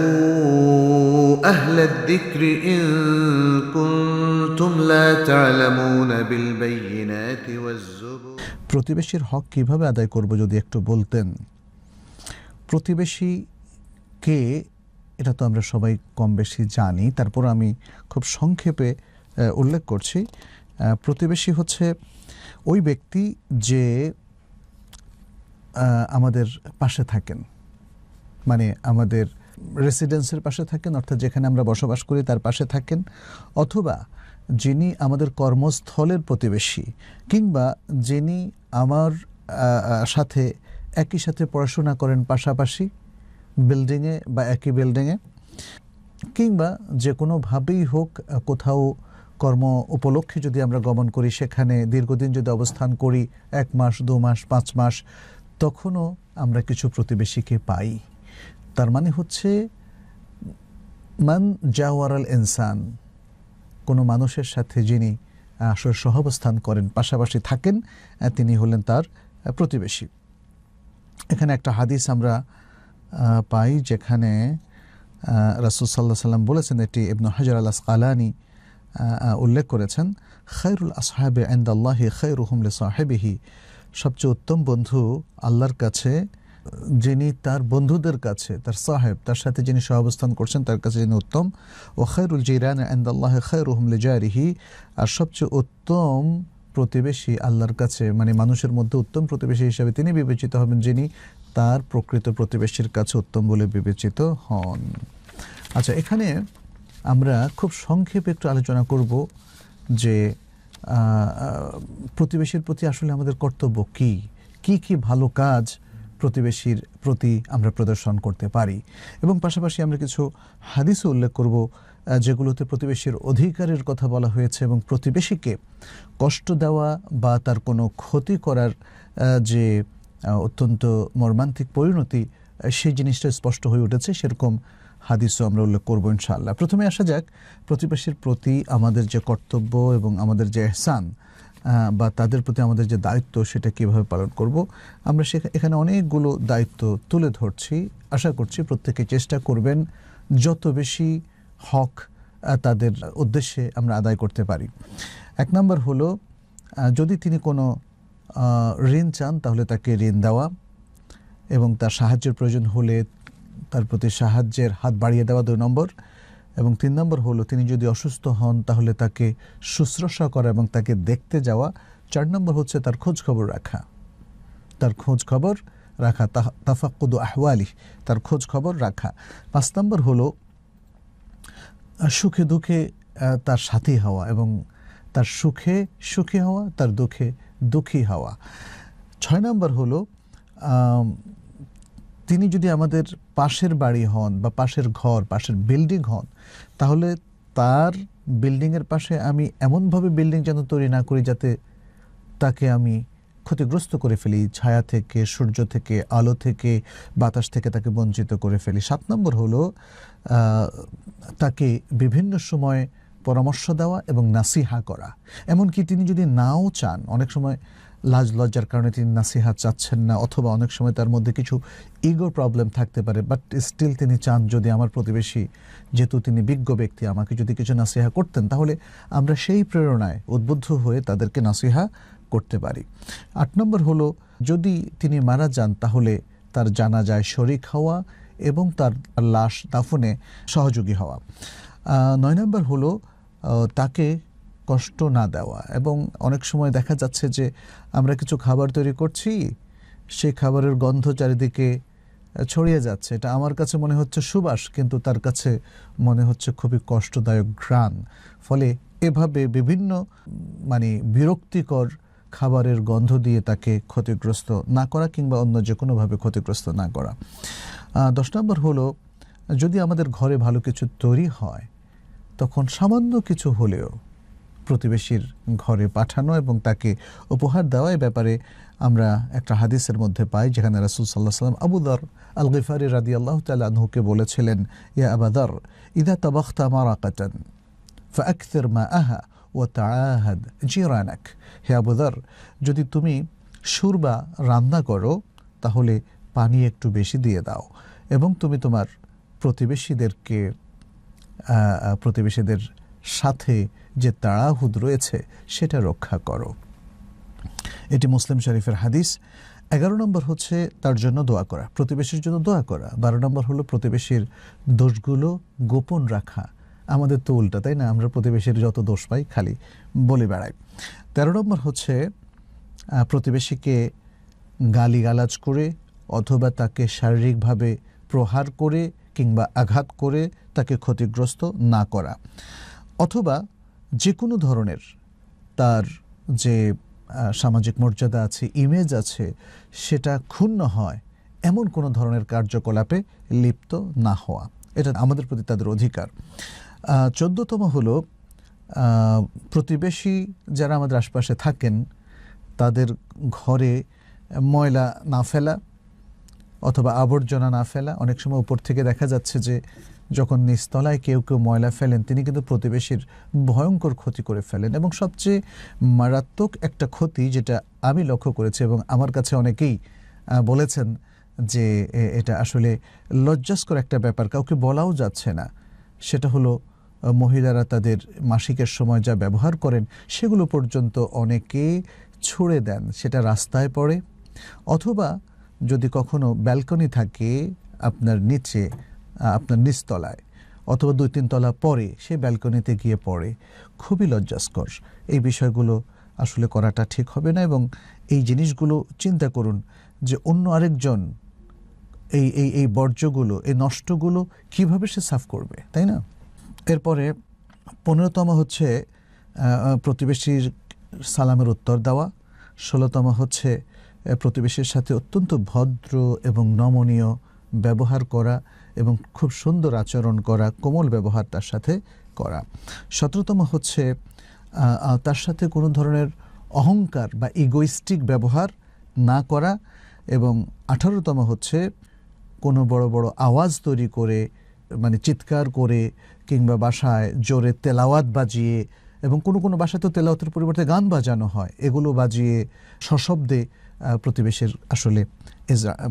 فاسألوا أهل الذكر إن كنتم لا تعلمون بالبينات والزبر প্রতিবেশীর হক কিভাবে আদায় করব যদি একটু বলতেন প্রতিবেশী কে এটা তো আমরা সবাই কম বেশি জানি তারপর আমি খুব সংক্ষেপে আহ, উল্লেখ করছি আহ, প্রতিবেশী হচ্ছে ওই ব্যক্তি যে আহ, আমাদের পাশে থাকেন মানে আমাদের রেসিডেন্সের পাশে থাকেন, অর্থাৎ যেখানে আমরা বসবাস করি তার পাশে থাকেন, অথবা যিনি আমাদের কর্মস্থলের প্রতিবেশী, কিংবা যিনি আমার সাথে একই সাথে পড়াশোনা করেন পাশাপাশি বিল্ডিংয়ে বা একই বিল্ডিংয়ে কিংবা যে কোনোভাবেই হোক কোথাও কর্ম উপলক্ষে যদি আমরা গমন করি, সেখানে দীর্ঘদিন যদি অবস্থান করি, এক মাস, দু মাস, পাঁচ মাস, তখনও আমরা কিছু প্রতিবেশীকে পাই। তার মানে হচ্ছে, মান জাওয়ারাল ইনসান, কোনো মানুষের সাথে যিনি আসলে সহাবস্থান করেন, পাশাপাশি থাকেন তিনি হলেন তার প্রতিবেশী। এখানে একটা হাদিস আমরা পাই যেখানে রাসুল সাল্লাহ সাল্লাম বলেছেন, এটি ইবনু হাজার আল আসকালানি উল্লেখ করেছেন খৈরুল আসহাবে আন্দাল্লাহি খৈরুহুম লে সাহেবিহি, সবচেয়ে উত্তম বন্ধু আল্লাহর কাছে যিনি তার বন্ধুদের কাছে, তার সাহেব, তার সাথে যিনি সহাবস্থান করছেন, তার কাছে যিনি উত্তম। ও খৈরুল জিরান আন্দাল্লাহ খৈরুহুম লে জারিহি আর সবচেয়ে উত্তম প্রতিবেশী আল্লাহর কাছে মানে মানুষের মধ্যে উত্তম প্রতিবেশী হিসাবে তিনি বিবেচিত হবেন, যিনি তার প্রকৃত প্রতিবেশীর কাছে উত্তম বলে বিবেচিত হন। আচ্ছা এখানে আমরা খুব সংক্ষেপে একটু আলোচনা করব যে প্রতিবেশীর প্রতি আসলে আমাদের কর্তব্য কি? কি কি ভালো কাজ প্রতিবেশীর প্রতি আমরা প্রদর্শন করতে পারি। এবং পাশাপাশি আমরা কিছু হাদিসও উল্লেখ করব যেগুলোতে প্রতিবেশীর অধিকারের কথা বলা হয়েছে এবং প্রতিবেশীকে কষ্ট দেওয়া বা তার কোনো ক্ষতি করার যে অত্যন্ত মর্মান্তিক পরিণতি সেই জিনিসটা স্পষ্ট হয়ে উঠেছে। সেরকম হাদিসও আমরা উল্লেখ করব ইনশাআল্লাহ। প্রথমে আসা যাক, প্রতিবেশীর প্রতি আমাদের যে কর্তব্য এবং আমাদের যে এহসান বা তাদের প্রতি আমাদের যে দায়িত্ব সেটা কীভাবে পালন করব, আমরা এখানে অনেকগুলো দায়িত্ব তুলে ধরছি। আশা করছি প্রত্যেকে চেষ্টা করবেন যত বেশি হক তাদের উদ্দেশ্যে আমরা আদায় করতে পারি। এক নম্বর হলো যদি তিনি কোনো ঋণ চান তাহলে তাকে ঋণ দেওয়া এবং তার সাহায্যের প্রয়োজন হলে তার প্রতি সাহায্যের হাত বাড়িয়ে দেওয়া দুই নম্বর। এবং তিন নম্বর হলো, তিনি যদি অসুস্থ হন, তাহলে তাকে শুশ্রূষা করা এবং তাকে দেখতে যাওয়া। চার নম্বর হচ্ছে, তার খোঁজ খবর রাখা। তার খোঁজ খবর রাখা তাফাকুদ আহওয়ালি তার খোঁজ খবর রাখা। পাঁচ নম্বর হলো, সুখে দুঃখে তার সাথী হওয়া এবং তার সুখে সুখী হওয়া, তার দুঃখে দুঃখী হওয়া। ছয় নম্বর হলো তিনি যদি আমাদের পাশের বাড়ি হন বা পাশের ঘর, পাশের বিল্ডিং হন, তাহলে তার বিল্ডিংয়ের পাশে আমি এমনভাবে বিল্ডিং যেন তৈরি না করি যাতে তাকে আমি ক্ষতিগ্রস্ত করে ফেলি, ছায়া থেকে, সূর্য থেকে, আলো থেকে, বাতাস থেকে তাকে বঞ্চিত করে ফেলি। সাত নম্বর হলো তাকে বিভিন্ন সময় পরামর্শ দেওয়া এবং নাসিহা করা। এমনকি তিনি যদি নাও চান, অনেক সময় লাজ লজ্জার কারণে তিনি নাসিহা চাচ্ছেন না, অথবা অনেক সময় তার মধ্যে কিছু ইগো প্রবলেম থাকতে পারে বাট স্টিল তিনি চান যদি আমার প্রতিবেশী যেহেতু তিনি বিজ্ঞ ব্যক্তি, আমাকে যদি কিছু নাসিহা করতেন, তাহলে আমরা সেই প্রেরণায় উদ্বুদ্ধ হয়ে তাদেরকে নাসিহা করতে পারি। আট নম্বর হলো, যদি তিনি মারা যান, তাহলে তার জানা যায় শরিক হওয়া এবং তার লাশ দাফনে সহযোগী হওয়া। নয় নম্বর হলো তাকে কষ্ট না দেওয়া। এবং অনেক সময় দেখা যাচ্ছে যে আমরা কিছু খাবার তৈরি করছি, সেই খাবারের গন্ধ চারিদিকে ছড়িয়ে যাচ্ছে। এটা আমার কাছে মনে হচ্ছে সুবাস, কিন্তু তার কাছে মনে হচ্ছে খুবই কষ্টদায়ক ঘ্রাণ। ফলে এভাবে বিভিন্ন মানে বিরক্তিকর খাবারের গন্ধ দিয়ে তাকে ক্ষতিগ্রস্ত না করা কিংবা অন্য যে কোনোভাবে ক্ষতিগ্রস্ত না করা। দশ নম্বর হলো, যদি আমাদের ঘরে ভালো কিছু তৈরি হয়, তখন সামান্য কিছু হলেও প্রতিবেশীর ঘরে পাঠানো এবং তাকে উপহার দেওয়া ব্যাপারে আমরা একটা হাদিসের মধ্যে পাই যেখানে রাসুল সাল্লাহ সাল্লাম আবুদর আল গিফারি রাদি আল্লাহ তালহুকে বলেছিলেন, ইয়া আবাদর ইদা তাবাখতা মারাকাতান ফাকথির মা আহা ও তাআহাদ জিরানাক। হে আবুদর যদি তুমি সুরবা রান্না করো, তাহলে পানি একটু বেশি দিয়ে দাও এবং তুমি তোমার প্রতিবেশীদেরকে প্রতিবেশীদের সাথে যে তাড়াহুদ রয়েছে, সেটা রক্ষা করো। এটি মুসলিম শরীফের হাদিস। এগারো নম্বর হচ্ছে তার জন্য দোয়া করা, প্রতিবেশীর জন্য দোয়া করা। বারো নম্বর হলো প্রতিবেশীর দোষগুলো গোপন রাখা। আমাদের তো উল্টা, তাই না? আমরা প্রতিবেশীর যত দোষ পাই খালি বলে বেড়াই। তেরো নম্বর হচ্ছে প্রতিবেশীকে গালিগালাজ করে অথবা তাকে শারীরিকভাবে প্রহার করে কিংবা আঘাত করে তাকে ক্ষতিগ্রস্ত না করা। অথবা যে কোনো ধরনের তার যে সামাজিক মর্যাদা আছে ইমেজ আছে, সেটা ক্ষুণ্ণ হয় এমন কোনো ধরনের কার্যকলাপে লিপ্ত না হওয়া। এটা আমাদের প্রতি তাদের অধিকার। চোদ্দতম হলো প্রতিবেশী যারা আমাদের আশপাশে থাকেন, তাদের ঘরে ময়লা না ফেলা অথবা আবর্জনা না ফেলা। অনেক সময় উপর থেকে দেখা যাচ্ছে যে যখন নিচতলায় কেউ কেউ ময়লা ফেলেন, তিনি কিন্তু প্রতিবেশীর ভয়ঙ্কর ক্ষতি করে ফেলেন এবং সবচেয়ে মারাত্মক একটা ক্ষতি যেটা আমি লক্ষ্য করেছি এবং আমার কাছে অনেকেই বলেছেন যে এটা আসলে লজ্জাস্কর একটা ব্যাপার, কাউকে বলাও যাচ্ছে না। সেটা হলো মহিলারা তাদের মাসিকের সময় যা ব্যবহার করেন সেগুলো পর্যন্ত অনেকে ছুড়ে দেন, সেটা রাস্তায় পড়ে। অথবা যদি কখনো ব্যালকনি থাকে আপনার নিচে আপনার নিচতলায় অথবা দুই, তিন তলা পরে সে ব্যালকনিতে গিয়ে পড়ে, খুবই লজ্জাস্কর। এই বিষয়গুলো আসলে করাটা ঠিক হবে না এবং এই জিনিসগুলো চিন্তা করুন যে অন্য আরেকজন এই এই এই বর্জ্যগুলো, এই নষ্টগুলো কীভাবে সে সাফ করবে, তাই না? এরপরে পনেরোতম হচ্ছে প্রতিবেশীর সালামের উত্তর দেওয়া। ষোলোতম হচ্ছে প্রতিবেশীর সাথে অত্যন্ত ভদ্র এবং নমনীয় ব্যবহার করা। এবং খুব সুন্দর আচরণ করা, কোমল ব্যবহার তার সাথে করা। সতেরোতম হচ্ছে তার সাথে কোনো ধরনের অহংকার বা ইগোইস্টিক ব্যবহার না করা এবং আঠারোতম হচ্ছে, কোনো বড় বড় আওয়াজ তৈরি করে মানে চিৎকার করে কিংবা বাসায় জোরে তেলাওয়াত বাজিয়ে এবং কোনো কোনো বাসায় তো তেলাওয়াতের পরিবর্তে গান বাজানো হয়, এগুলো বাজিয়ে সশব্দে প্রতিবেশীর আসলে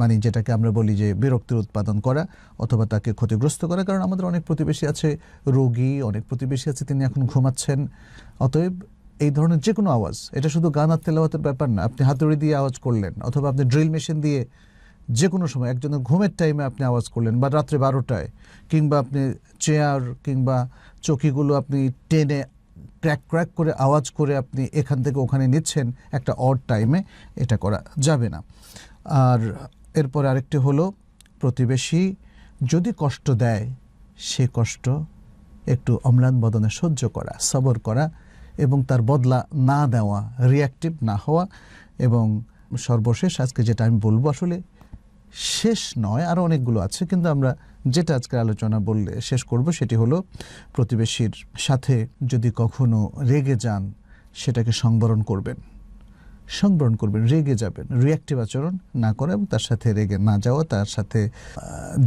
মানে যেটাকে আমরা বলি যে বিরক্তির উৎপাদন করা অথবা তাকে ক্ষতিগ্রস্ত করা, কারণ আমাদের অনেক প্রতিবেশী আছে রোগী, অনেক প্রতিবেশী আছে, তিনি এখন ঘুমাচ্ছেন। অতএব এই ধরনের যে কোনো আওয়াজ, এটা শুধু গান আর তেলাওয়াতের ব্যাপার না, আপনি হাতুড়ি দিয়ে আওয়াজ করলেন অথবা আপনি ড্রিল মেশিন দিয়ে যে কোনো সময় একজনের ঘুমের টাইমে আপনি আওয়াজ করলেন বা রাত্রে বারোটায়, কিংবা আপনি চেয়ার কিংবা চকিগুলো আপনি টেনে ক্র্যাক ক্র্যাক করে আওয়াজ করে আপনি এখান থেকে ওখানে নিচ্ছেন একটা অড টাইমে এটা করা যাবে না। আর এরপর আরেকটি হলো, প্রতিবেশী যদি কষ্ট দেয়, সে কষ্ট একটু অম্লান বদনে সহ্য করা, সবর করা এবং তার বদলা না দেওয়া রিয়াক্টিভ না হওয়া এবং সর্বশেষ আজকে যেটা আমি বলব আসলে শেষ নয় আরও অনেকগুলো আছে, কিন্তু আমরা যেটা আজকে আলোচনা বললে শেষ করব সেটি হলো প্রতিবেশীর সাথে যদি কখনো রেগে যান, সেটাকে সংবরণ করবেন। সংবরণ করবেন, রেগে যাবেন রিয়াক্টিভ আচরণ না করা এবং তার সাথে রেগে না যাওয়া, তার সাথে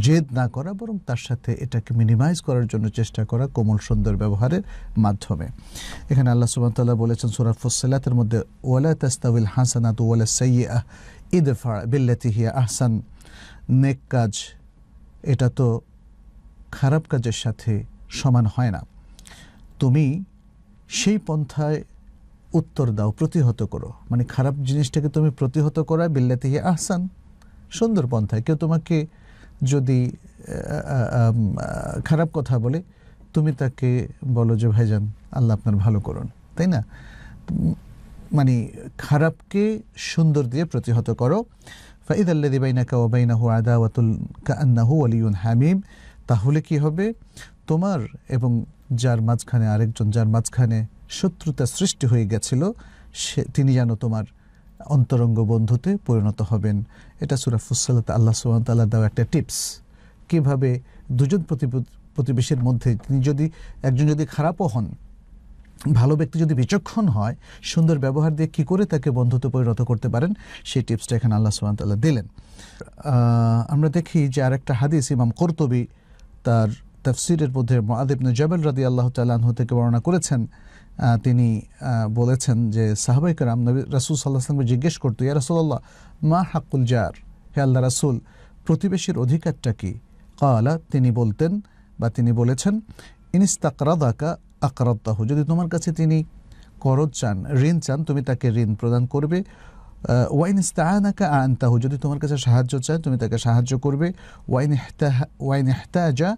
জেদ না করা, বরং তার সাথে এটাকে মিনিমাইজ করার জন্য চেষ্টা করা কোমল সুন্দর ব্যবহারের মাধ্যমে। এখানে আল্লাহ সুবহানাহু বলেছেন সূরা ফুসসিলাতের মধ্যে, ওয়ালা তাস্তাউল হাসানাত ওয়ালা সাইয়্যিআহ, ইদফা বিল্লাতি হিয়া আহসান। নেক কাজ, এটা তো খারাপ কাজের সাথে সমান হয় না। তুমি সেই পন্থায় উত্তর দাও, প্রতিহত করো। মানে খারাপ জিনিসটাকে তুমি প্রতিহত করা বিল্লাতি হে আহসান। সুন্দর পন্থায়। কেউ তোমাকে যদি খারাপ কথা বলে, তুমি তাকে বলো যে, ভাইজান, আল্লাহ আপনার ভালো করুন। তাই না? মানে খারাপকে সুন্দর দিয়ে প্রতিহত করো। ফাইদাল্লাদি বাইনাকা ও বাইনাহু আদাওয়াতুল কান্নাহু আলিউন হামিম তাহলে কি হবে? তোমার এবং যার মাঝখানে আরেকজন, যার মাঝখানে শত্রুতা সৃষ্টি হয়ে গেছিল, সে, তিনি যেন তোমার অন্তরঙ্গ বন্ধুতে পরিণত হবেন। এটা সুরা ফুসালাতে আল্লাহ সুবাহ তাল্লাহ দেওয়া একটা টিপস। কীভাবে দুজন প্রতিবেশীর মধ্যে তিনি যদি, একজন যদি খারাপও হন ভালো ব্যক্তি যদি বিচক্ষণ হয়, সুন্দর ব্যবহার দিয়ে কী করে তাকে বন্ধুত্ব পরিণত করতে পারেন? সেই টিপসটা এখানে আল্লাহ সুবাহ তাল্লাহ দিলেন। আমরা দেখি যে আরেকটা হাদিস ইমাম কর্তবী তার তফসিরের মধ্যে মহাদেবনে জবেল রাদি আল্লাহ তাল্লাহ থেকে বর্ণনা করেছেন। তিনি বলেছেন যে সাহাবাই কারাম নবী রাসুল সাল্লাহ আসলামকে জিজ্ঞেস করতো, ইয়া রাসুল্লাহ মা হাকুল জার? হে আল্লাহ রাসুল, প্রতিবেশীর অধিকারটা কি? কালা তিনি বলতেন বা তিনি বলেছেন ইনিস্তাকরাদাকা আকরাদ্দাহু যদি তোমার কাছে তিনি করজ চান, ঋণ চান, তুমি তাকে ঋণ প্রদান করবে। ওয়াইন ইস্তাআনাকা আনতাহু। যদি তোমার কাছে সাহায্য চায়, তুমি তাকে সাহায্য করবে। ওয়াইন ওয়াইন ইহতাজা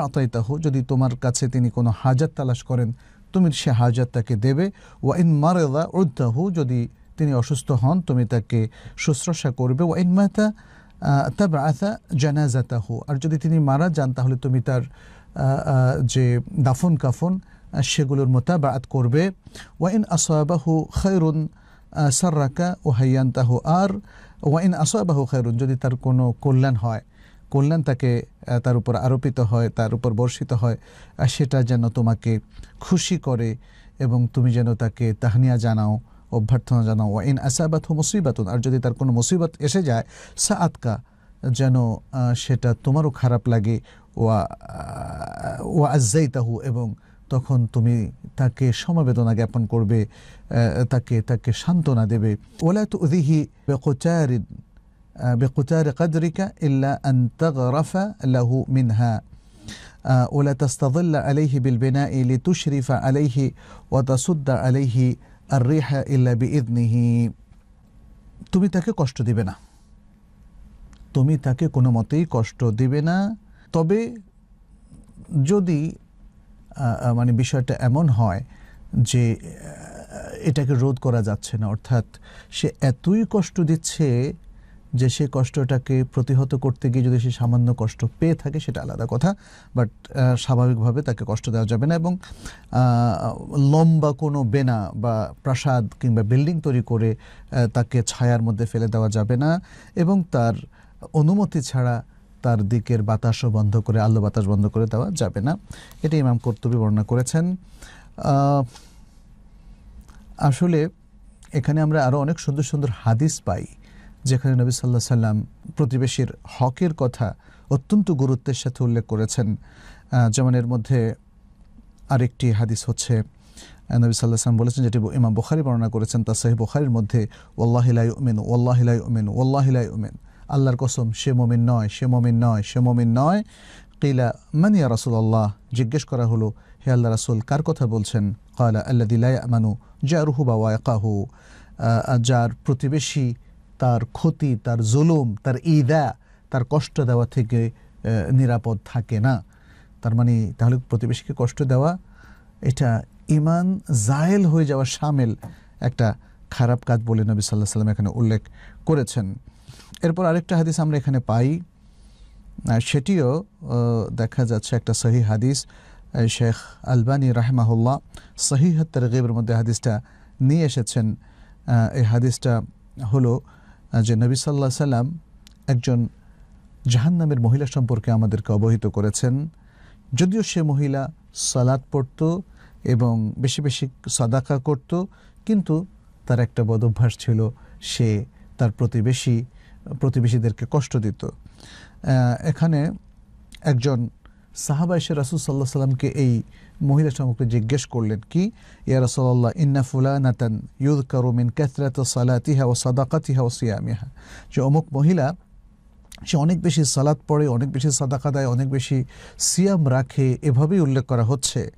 আতাইতাহু। যদি তোমার কাছে তিনি কোনো হাজাত তালাশ করেন, তুমি সে হাজাত তাকে দেবে। ওয়াইন মারেদা উদ্দাহু। যদি তিনি অসুস্থ হন, তুমি তাকে শুশ্রূষা করবে। ওয়াইন মাতা তাবা আথা জানাজাতাহু। আর যদি তিনি মারা যান, তাহলে তুমি তার যে দাফন কাফন সেগুলোর মোতাবাত করবে। ওয়াইন আসাবাহু খৈরুন সার্রাকা ও হাইয়ান্তাহু আর ওয়াইন আসাবাহু খৈরুন যদি তার কোনো কল্যাণ হয়, কল্যাণ তাকে তার উপর আরোপিত হয়, তার উপর বর্ষিত হয় সেটা যেন তোমাকে খুশি করে এবং তুমি যেন তাকে তাহনিয়া জানাও, অভ্যর্থনা জানাও। ওয়াইন আসাবাত মুসিবাতুন, আর যদি তার কোনো মুসিবত এসে যায় সা আতকা যেন সেটা তোমারও খারাপ লাগে। ওয়া ওয়া আজ্জাইতাহু এবং তখন তুমি তাকে সমবেদনা জ্ঞাপন করবে তাকে তাকে সান্ত্বনা দেবে। ওলা তো উদিহি বেকোচারিন বেকোচার কাদরিকা ইল্লা আন্তরফা লাহু মিনহা। ওলা তস্তদুল্ল আলহি বিলবেনা ইলি তুশরিফা আলহি ও তাসুদ্দা আলহি আর রেহা ইল্লা বিদনিহি তুমি তাকে কষ্ট দিবে না। তুমি তাকে কোনো মতেই কষ্ট দিবে না। তবে যদি মানে বিষয়টা এমন হয় যে এটাকে রোধ করা যাচ্ছে না। অর্থাৎ সে এতই কষ্ট দিচ্ছে যে সে কষ্টটাকে প্রতিহত করতে গিয়ে যদি সে সামান্য কষ্ট পেয়ে থাকে, সেটা আলাদা কথা। বাট স্বাভাবিকভাবে তাকে কষ্ট দেওয়া যাবে না এবং লম্বা কোনো বেনা বা প্রাসাদ কিংবা বিল্ডিং তৈরি করে তাকে ছায়ার মধ্যে ফেলে দেওয়া যাবে না এবং তার অনুমতি ছাড়া তার দিকের বাতাসও বন্ধ করে, আলো বাতাস বন্ধ করে দেওয়া যাবে না। এটি ইমাম কর্তব্য বর্ণনা করেছেন। আসলে এখানে আমরা আরও অনেক সুন্দর সুন্দর হাদিস পাই, যেখানে নবী সাল্লাহ সাল্লাম প্রতিবেশীর হকের কথা অত্যন্ত গুরুত্বের সাথে উল্লেখ করেছেন। যেমন এর মধ্যে আরেকটি হাদিস হচ্ছে নবী সাল্লাহ সাল্লাম বলেছেন যেটি ইমাম বুখারি বর্ণনা করেছেন, তা সাহেব বুখারির মধ্যে ওল্লাহিলাই উমেন ওল্লাহিলাই উমেন ওল্লাহিলাই উমেন আল্লাহর কসম সে মমিন নয় সে মমিন নয় সে মমিন নয়। কিলা মানিয়া রাসুল আল্লাহ জিজ্ঞেস করা হলো হে আল্লাহ রাসুল কার কথা বলছেন? কালা আল্লাহ দিলাই আমানু জারুহু বা ওয়াকাহু আহ, যার প্রতিবেশী তার ক্ষতি তার জুলুম তার ইদা তার কষ্ট দেওয়া থেকে নিরাপদ থাকে না। তার মানে তাহলে প্রতিবেশীকে কষ্ট দেওয়া এটা ইমান জায়েল হয়ে যাওয়া সামিল একটা খারাপ কাজ বলে নবী সাল্লাহ সাল্লাম এখানে উল্লেখ করেছেন। এরপর আরেকটা হাদিস আমরা এখানে পাই। সেটিও দেখা যাচ্ছে একটা সহি হাদিস। শেখ আলবানী রাহমাহুল্লাহ সহি তরগিবের মধ্যে হাদিসটা নিয়ে এসেছেন। এই হাদিসটা হলো যে নবী সাল্লাহ সাল্লাম একজন জাহান্নামের মহিলা সম্পর্কে আমাদেরকে অবহিত করেছেন। যদিও সে মহিলা সালাদ পড়ত এবং বেশি বেশি সাদাকা করত, কিন্তু তার একটা বদ অভ্যাস ছিল, সে তার প্রতিবেশী প্রতিবেশীদেরকে কষ্ট দিত। এখানে একজন সাহাবা এসে রাসুল সাল্লাহ সাল্লামকে এই মহিলা সম্পর্কে জিজ্ঞেস করলেন, কি? ইয়া রাসূলুল্লাহ, ইন্না ফুলানাতান ইউযকারু মিন কাথরাতি সালাতিহা ওয়া সাদাকাতিহা ওয়া সিয়ামিহা। যে অমুক মহিলা, সে অনেক বেশি সালাত পড়ে, অনেক বেশি সাদাকা দেয়, অনেক বেশি সিয়াম রাখে, এভাবেই উল্লেখ করা হচ্ছে।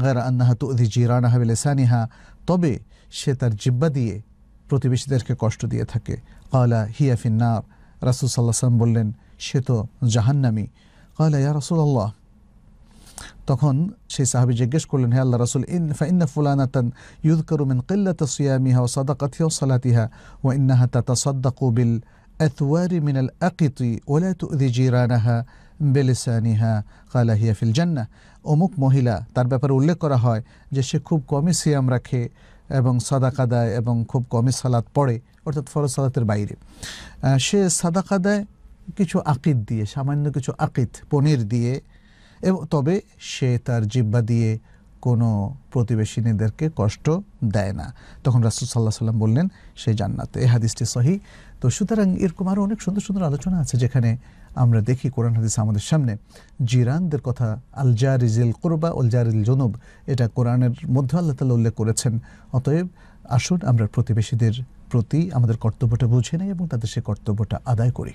গায়রা আন্নাহা তুদি জিরানাহা বিলিসানিহা, তবে সে তার জিব্বা দিয়ে প্রতিবেশীদেরকে কষ্ট দিয়ে থাকে। কালা হিয়াফিন্নার রাসুল সাল্লাহ সাল্লাম বললেন, সে তো জাহান্নামি। কালা, ইয়া রাসূলুল্লাহ। তখন সেই সাহাবী জিজ্ঞেস করলেন, হে আল্লাহ রাসূল, ইন, ফাইন্না ফুলানাতান ইউযকারু মিন কিল্লাতি সিয়ামিহা ওয়া সাদাকাতিহা ওয়া সালাতিহা ওয়া ইন্নাহা তাতাসাদ্দাকু বিল আথওয়ারি মিন আল আকিতি ওয়া লা তুযি জিরানাহা বিলিসানিহা। ক্বালা হিয়া ফিল জান্নাহ। অমুক মহিলা, তার ব্যাপারে উল্লেখ করা হয় যে সে খুব কমই সিয়াম রাখে। এবং সাদাকা দেয় এবং খুব কমই সালাত পড়ে, অর্থাৎ ফরজ সালাতের বাইরে। সে সাদাকা দেয় কিছু আকিদ দিয়ে, সামান্য কিছু আকিদ, পনির দিয়ে, এবং তবে সে তার জিব্বা দিয়ে কোনো প্রতিবেশিনীদেরকে কষ্ট দেয় না। তখন রাসুল সাল্লাহ সাল্লাম বললেন, সে জান্নাতে। এই হাদিসটি সহি। তো সুতরাং এরকম আরও অনেক সুন্দর সুন্দর আলোচনা আছে যেখানে আমরা দেখি কোরআন হাদিস আমাদের সামনে, জিরানদের কথা, আল জারিজিল কোরবা উল জারিল জনুব, এটা কোরআনের মধ্যে আল্লাহ তালা উল্লেখ করেছেন। অতএব আসুন আমরা প্রতিবেশীদের প্রতি আমাদের কর্তব্যটা বুঝে নেই এবং তাদের সে কর্তব্যটা আদায় করি।